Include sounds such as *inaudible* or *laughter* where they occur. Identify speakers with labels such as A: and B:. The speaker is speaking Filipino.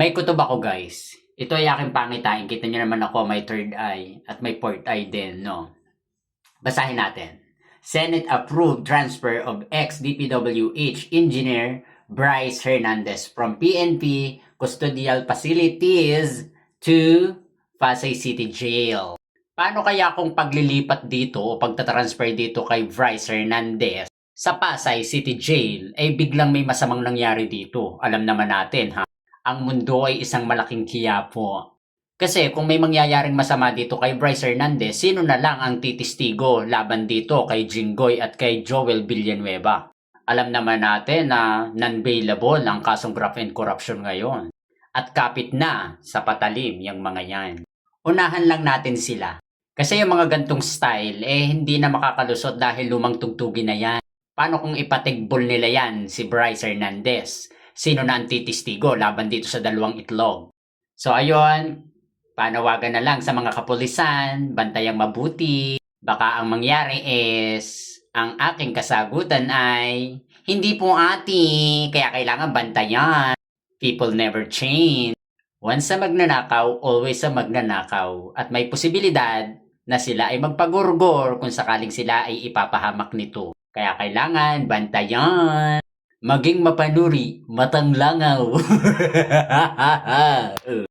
A: May kutob ako guys. Ito ay aking pangitain. Kita nyo naman ako may third eye at may fourth eye din, no? Basahin natin. Senate approved transfer of ex-DPWH engineer Bryce Hernandez from PNP custodial facilities to Pasay City Jail. Paano kaya kung paglilipat dito o pagtatransfer dito kay Bryce Hernandez sa Pasay City Jail ay biglang may masamang nangyari dito? Alam naman natin ha, ang mundo ay isang malaking kiyapo. Kasi kung may mangyayaring masama dito kay Bryce Hernandez, sino na lang ang titistigo laban dito kay Jinggoy at kay Joel Villanueva? Alam naman natin na non-bailable ang kasong graft and corruption ngayon. At kapit na sa patalim yung mga yan. Unahan lang natin sila. Kasi yung mga gantong style, eh hindi na makakalusot dahil lumang tugtugin na yan. Paano kung ipatigbol nila yan si Bryce Hernandez? Sino na ang titistigo laban dito sa dalawang itlog? So ayun, panawagan na lang sa mga kapulisan, bantayang mabuti. Baka ang mangyari is, ang aking kasagutan ay, hindi po ati, kaya kailangan bantayan. People never change. Once sa magnanakaw, always sa magnanakaw. At may posibilidad na sila ay magpagurgor kung sakaling sila ay ipapahamak nito. Kaya kailangan bantayan. Maging mapanuri, matanglangaw. *laughs*